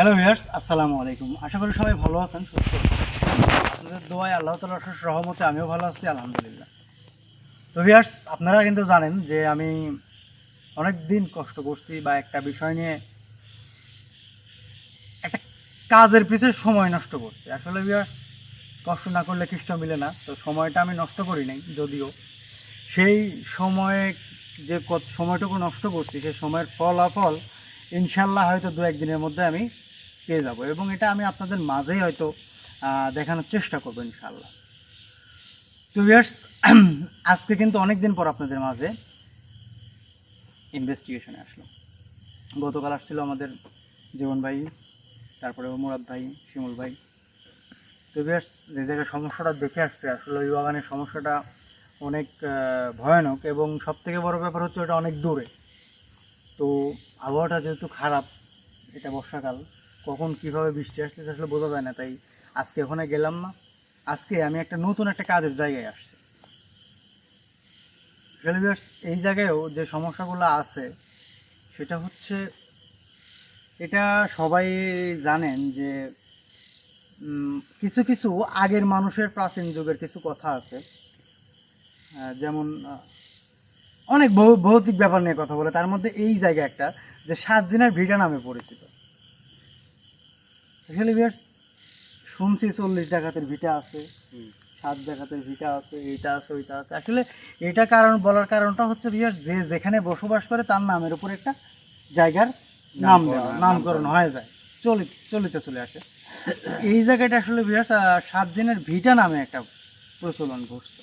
Hello viewers আসসালামু আলাইকুম আশা করি সবাই ভালো আছেন, সুস্থ আপনাদের দোয়ায় আল্লাহ তালার রহমতে আমিও ভালো আছি, আলহামদুলিল্লাহ। তো ভিয়ার্স আপনারা কিন্তু জানেন যে আমি অনেক দিন কষ্ট করছি বা একটা বিষয় নিয়ে একটা কাজের পিছনে সময় নষ্ট করছি আসলে ভিউয়ার্স কষ্ট না করলে খ্রিস্ট মিলে না। তো সময়টা আমি নষ্ট করি নাই, যদিও। সেই সময়ে যে সময়টুকু নষ্ট করছি, সেই সময়ের ফলাফল ইনশাল্লাহ হয়তো দু একদিনের মধ্যে আমি পেয়ে যাব। এবং এটা আমি আপনাদের মাঝেই হয়তো দেখানোর চেষ্টা করব ইনশাল্লাহ তো ভিউয়ার্স আজকে কিন্তু অনেক দিন পর আপনাদের মাঝে ইনভেস্টিগেশনে আসলো গতকাল আসছিল আমাদের জীবন ভাই, তারপরে মুরাদ ভাই, শিমুল ভাই। তো ভিউয়ার্স যে জায়গায় সমস্যাটা দেখে আসছে, আসলে ওই বাগানের সমস্যাটা অনেক ভয়ানক এবং সব থেকে বড় ব্যাপার হচ্ছে ওটা অনেক দূরে। তো আবহাওয়াটা যেহেতু খারাপ, এটা বর্ষাকাল কখন কীভাবে বৃষ্টি আসতেছে আসলে বোঝা যায় না, তাই আজকে ওখানে গেলাম না। আজকে আমি একটা নতুন একটা কাজের জায়গায় আসছি। এই জায়গায়ও যে সমস্যাগুলো আছে, সেটা হচ্ছে এটা সবাই জানেন যে কিছু কিছু আগের মানুষের প্রাচীন যুগের কিছু কথা আছে। যেমন অনেক ভৌতিক ব্যাপার নিয়ে কথা বলে, তার মধ্যে এই জায়গা একটা, যে সাত দিনের ভিটা নামে পরিচিত। আসলে শুনছি চল্লিশ ডাকাতের ভিটা আছে সাত ডাকাতের ভিটা আছে এইটা আছে ওইটা আছে। আসলে এটা কারণ বলার কারণটা হচ্ছে viewers, যে যেখানে বসবাস করে তার নামের উপর একটা জায়গার নাম দেওয়া নামকরণ হয়ে যায়। চলিত চলিতে চলে আসে। এই জায়গাটা আসলে বিরাট সাত দিনের ভিটা নামে একটা প্রচলন ঘটছে।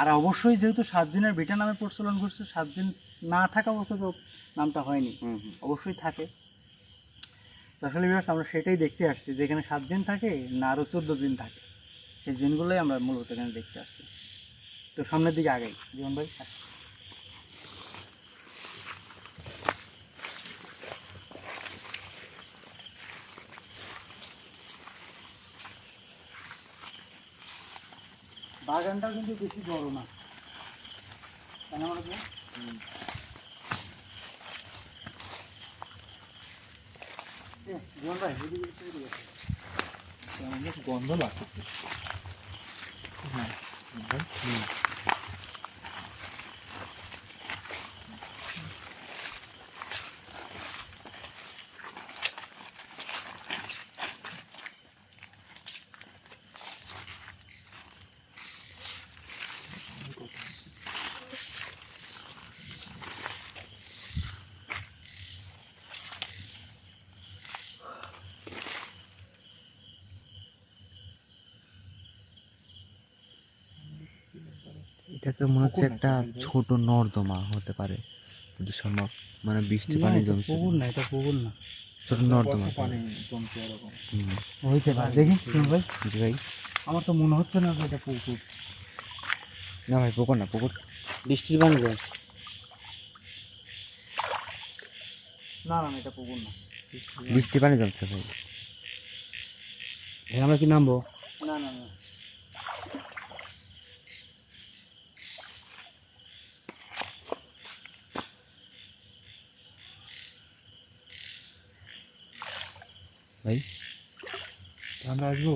আর অবশ্যই যেহেতু সাত দিনের ভিটা নামে প্রচলন ঘটছে সাত দিন না থাকা অবস্থা তো নামটা হয়নি। অবশ্যই থাকে। আসলে বিরাট আমরা সেটাই দেখতে আসছি যেখানে সাত দিন থাকে, না আরও চোদ্দ দিন থাকে। সেই দিনগুলোই আমরা মূলত এখানে দেখতে আসছি। তো সামনের দিকে আগেই, জীবন ভাই। আসুন। বাগানটাও কিন্তু বেশি বড় না। তাই না বলো তো? এ, জীবন ভাই এদিকে একটু এদিকে আসো। গন্ধ লাগছে। এটা তো মনে হচ্ছে একটা ছোট নর্দমা হতে পারে। যদি সম্ভব মানে বৃষ্টি পানি জমছে পুকুর না এটা পুকুর না। ছোট নর্দমা পানি জমছে এরকম। হইতে পারে। দেখি ভাই। জি ভাই। আমার তো মনে হচ্ছে না এটা পুকুর। না ভাই পুকুর না পুকুর। বৃষ্টির পানি না না না, এটা পুকুর না। বৃষ্টি পানি জমছে ভাই আমরা কি নামবো? না না না। ভাই আমরা আসব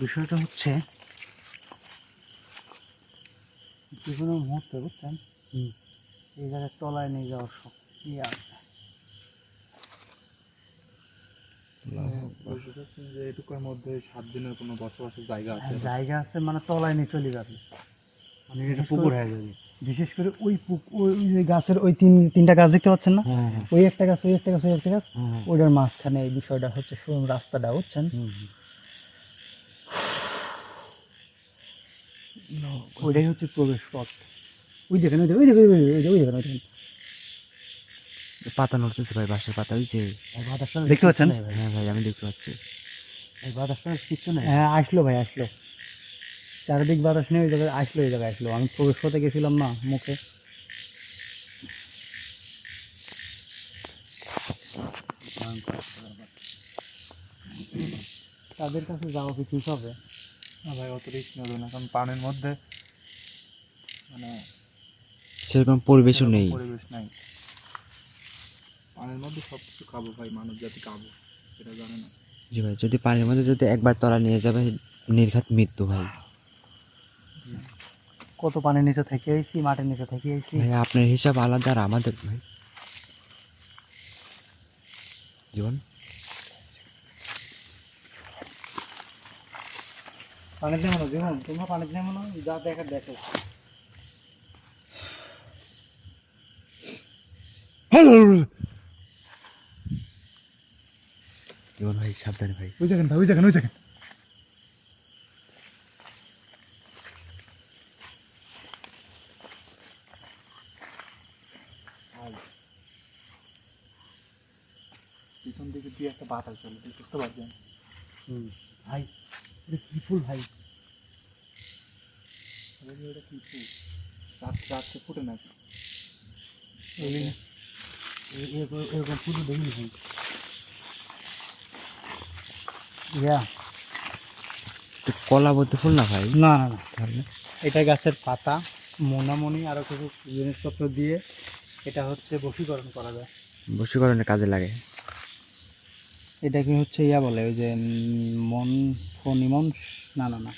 বিষয়টা হচ্ছে যে কোনো মুহূর্তে বুঝছেন? এই জায়গায় তলায় নিয়ে যাওয়ার শক্তি আছে যে এটুকুর মধ্যে সাত দিনের কোনো বসবাসের জায়গা আছে জায়গা আছে মানে তলায় নিয়ে চলে যাবে। মানে এটা বিশেষ পুকুর করে- হয়ে যাবে। বিশেষ করে ওই ওই যে গাছের ওই তিন তিনটা গাছ দেখতে পাচ্ছেন না? ওই একটা গাছ ওই একটা গাছ ওই একটা গাছ ওইটার মাঝখানে এই বিষয়টা হচ্ছে রাস্তাটা বুঝছেন? ওইটাই হচ্ছে প্রবেশ পথ। ওই দেখেন ওই দেখেন ওই দেখেন ওই দেখেন ওই দেখেন পাতা নড়তেছে ভাই বাঁশের পাতা ওই যে দেখতে পাচ্ছেন? হ্যাঁ ভাই আমি দেখতে পাচ্ছি। হ্যাঁ আসলো ভাই আসলো। চারিদিক বাতাস নেই ওই জায়গায় আসলো ওই জায়গায় আসলো। আমি প্রবেশ পথে গেছিলাম না মুখে। তাদের কাছে যাওয়া কি ঠিক হবে? ভাই অত রিস্ক নেবে না কারণ পানির মধ্যে মানে সেরকম পরিবেশও নেই। পরিবেশ নাই। পানির মধ্যে সব কিছু খাব ভাই মানব জাতি খাব সেটা জানে না। জি ভাই যদি পানির মধ্যে যদি একবার তলা নিয়ে যাবে নির্ঘাত মৃত্যু ভাই। কত পানির নিচে থেকে আইছি মাটির নিচে থেকে আইছি। ভাই আপনার হিসাব আলাদা আর আমাদের ভাই। জীবন? পানিতে নেমো না জীবন তোমরা পানিতে নেমো না যা দেখার দেখো। জীবন ভাই সাবধানে ভাই। ওই দেখেন ভাই ওই দেখেন ওই দেখেন। পিছন দিকে দিয়ে একটা বাতাস চলে বুঝতে পারছেন হুম। ভাই এটা কি ফুল ভাই বলি কি ফুল রাত্রে ফুটে নাকি এ- এ- এরকম এরকম দেখিনি ভাই ইয়া। কলা বলতে ফুল না ভাই? না না না তাহলে এটা গাছের পাতা মোনামনি আরও কিছু জিনিসপত্র দিয়ে এটা হচ্ছে বশীকরণ করা যায়। বশীকরণের কাজে লাগে। এটাকে হচ্ছে ইয়া বলে ওই যে মন ফনিমন না না না।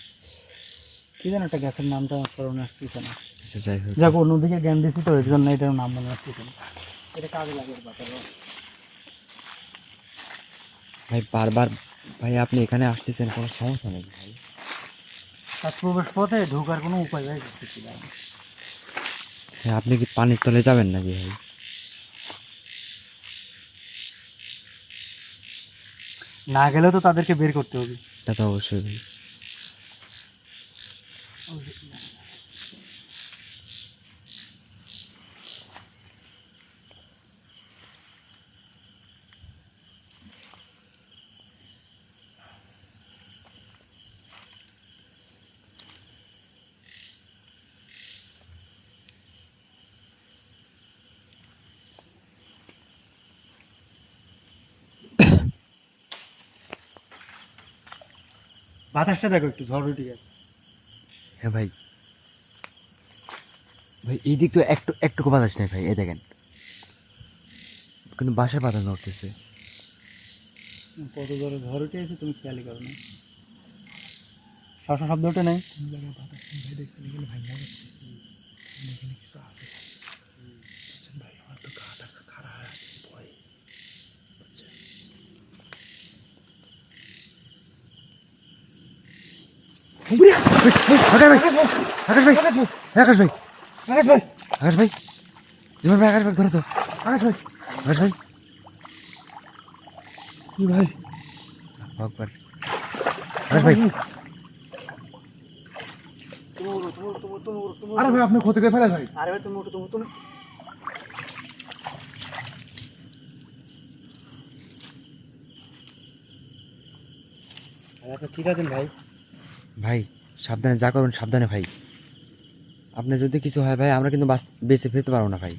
কি যেন একটা গাছের নামটা আসতেছে না আচ্ছা যাক অন্যদিকে জ্ঞান দিচ্ছি তো এর জন্য এটার নাম মনে আসতেছে না এটা কাজে লাগে ভাই বারবার ভাই আপনি এখানে আসতেছেন কোনো সমস্যা নেই ভাই। তার প্রবেশ পথে ঢোকার কোনো উপায় ভাই। দেখতেছি হ্যাঁ আপনি কি পানির তলে যাবেন নাকি ভাই? না গেলেও তো তাদেরকে বের করতে হবে। তো অবশ্যই বাতাসটা দেখো একটু ঝড় উঠে গেছে। হ্যাঁ ভাই। ভাই এই দিক তো একটু একটুকু বাতাস নেই ভাই এই দেখেন। কিন্তু বাসার পাতা নড়তেছে। কত জোরে ঝড় উঠে গেছে তুমি খেয়ালই করো না। শশা শব্দটা নেই? আকাশ ভাই ভাই ভাই আকাশ ভাই ধরো তো ভাই আকাশ ভাই কি ভাই ভাই আপনি ক্ষতি করে ফেলে ভাই আরে ভাই তুমি তুমি তুমি আচ্ছা ঠিক আছেন ভাই ভাই সাবধানে যা করুন সাবধানে ভাই। আপনি যদি কিছু হয় ভাই আমরা কিন্তু বেঁচে ফিরতে পারব না ভাই।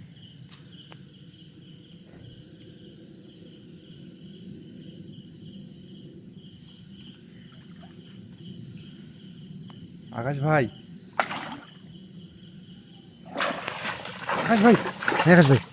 আকাশ ভাই। আকাশ ভাই। হ্যাঁ আকাশ ভাই।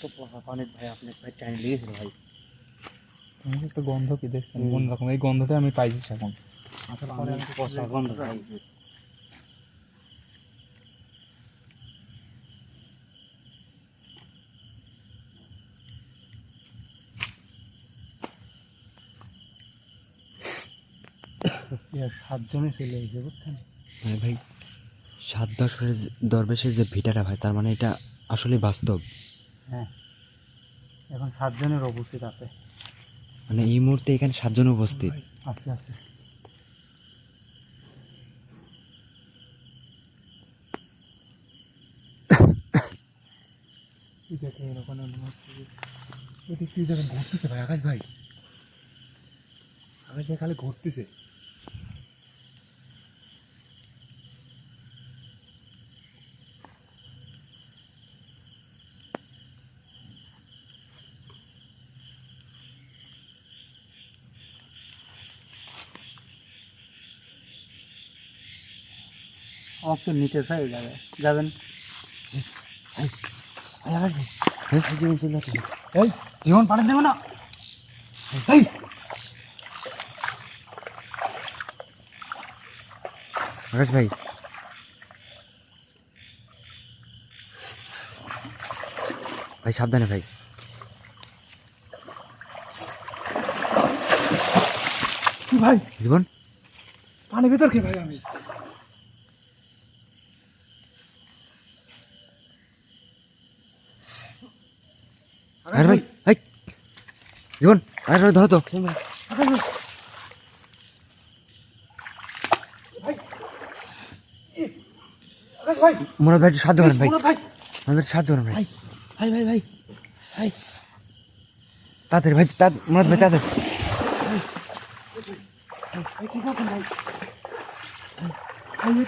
এত পানির ভাই আপনি ভাই টাইম লেগেছিল ভাই। তুমি একটা গন্ধ কি দেখছেন? কোন রকম? এই গন্ধটা আমি পাইছি এখন আসার পরে আমি পচা গন্ধ ভাই সাতজনে চলে এসেছে বুঝছেন? মানে ভাই সাত দশের দরবেশের যে ভিটাটা ভাই তার মানে এটা আসলে বাস্তব। হ্যাঁ। এখন সাতজনের উপস্থিত আছে। মানে এই মুহূর্তে এখানে সাতজন উপস্থিত? আছে আছে। দেখে এরকম ঘুরতেছে ভাই আকাশ ভাই। আকাশ ভাই খালি ঘুরতেছে। আমাকে তো নিতে চাই যাবে। যাবেন? জীবন চলে আছে এই জীবন পানি দেবো না। এই। আকাশ ভাই। ভাই সাবধানে ভাই। ভাই? জীবন? পানি ভিতর কি ভাই আমি আকাশ ভাই এই জীবন ভাই ধরো তো। মুরাদ ভাই একটু সাহায্য করেন ভাই। ভাই। আমাদের সাহায্য করেন ভাই। ভাই ভাই ভাই ভাই তাড়াতাড়ি ভাই তাড়াতাড়ি মুরাদ ভাই তাড়াতাড়ি।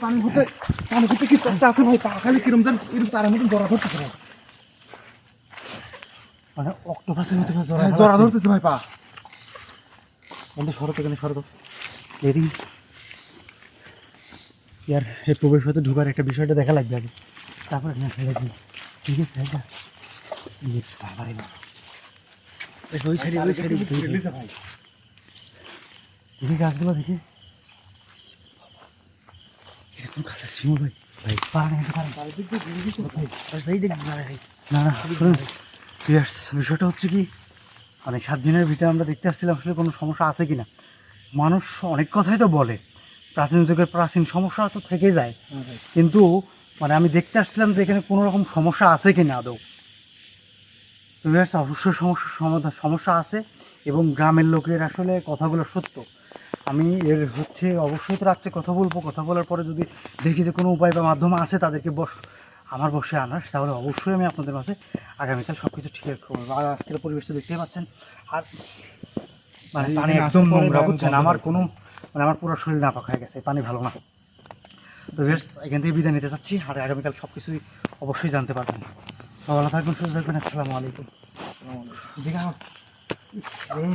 পানি ভিতরে পানি কিছু একটা আছে ভাই? পা খালি কিরম জান এরকম তার মতন জড়া ধরতেছে মানে অক্টোপাসের মতো জড়ায় হ্যাঁ, জড়া। ধরতেছে ভাই পা। বন্ধু সরো তো এখানে সরো তো। এদিন ইয়ার এই প্রবেশ হতে ঢুকার একটা বিষয়টা দেখা লাগবে আগে। তারপর এখানে ফেলে দিই ঠিক আছে এটা ইয়ে বাবা। ওই সাইডে ওই সাইডে ভাই। দেখি গাছগুলো দেখি। এরকম কাছে শিমুল ভাই। ভাই পাহাড় ভাই ভাই দেখি না না না ইয়ার্স বিষয়টা হচ্ছে কি মানে সাত দিনের ভিতরে আমরা দেখতে আসছিলাম আসলে কোনো সমস্যা আছে কি না মানুষ অনেক কথাই তো বলে প্রাচীন যুগের প্রাচীন সমস্যা তো থেকে যায়। কিন্তু মানে আমি দেখতে আসছিলাম যে এখানে কোনো রকম সমস্যা আছে কি না আদৌ। তো ভিউয়ার্স, অবশ্যই সমস্যা সমাধান সমস্যা আছে এবং গ্রামের লোকের আসলে কথাগুলো সত্য। আমি এর হচ্ছে অবশ্যই তো রাত্রে কথা বলব কথা বলার পরে যদি দেখি যে কোনো উপায় বা মাধ্যম আছে তাদেরকে বস আমার বসে আনার তাহলে অবশ্যই আমি আপনাদের মাঝে আগামীকাল সব কিছু ঠিক করব আর আজকের পরিবেশটা দেখতেই পাচ্ছেন আর মানে পানি একদম নোংরা বুঝছেন আমার কোনো মানে আমার পুরো শরীর নাপাক হয়ে গেছে পানি ভালো না। তো বেশ এখান থেকে বিদায় নিতে চাচ্ছি আর আগামীকাল সব কিছুই অবশ্যই জানতে পারবেন। ভালো থাকবেন সুস্থ থাকবেন আসসালামু আলাইকুম। রে।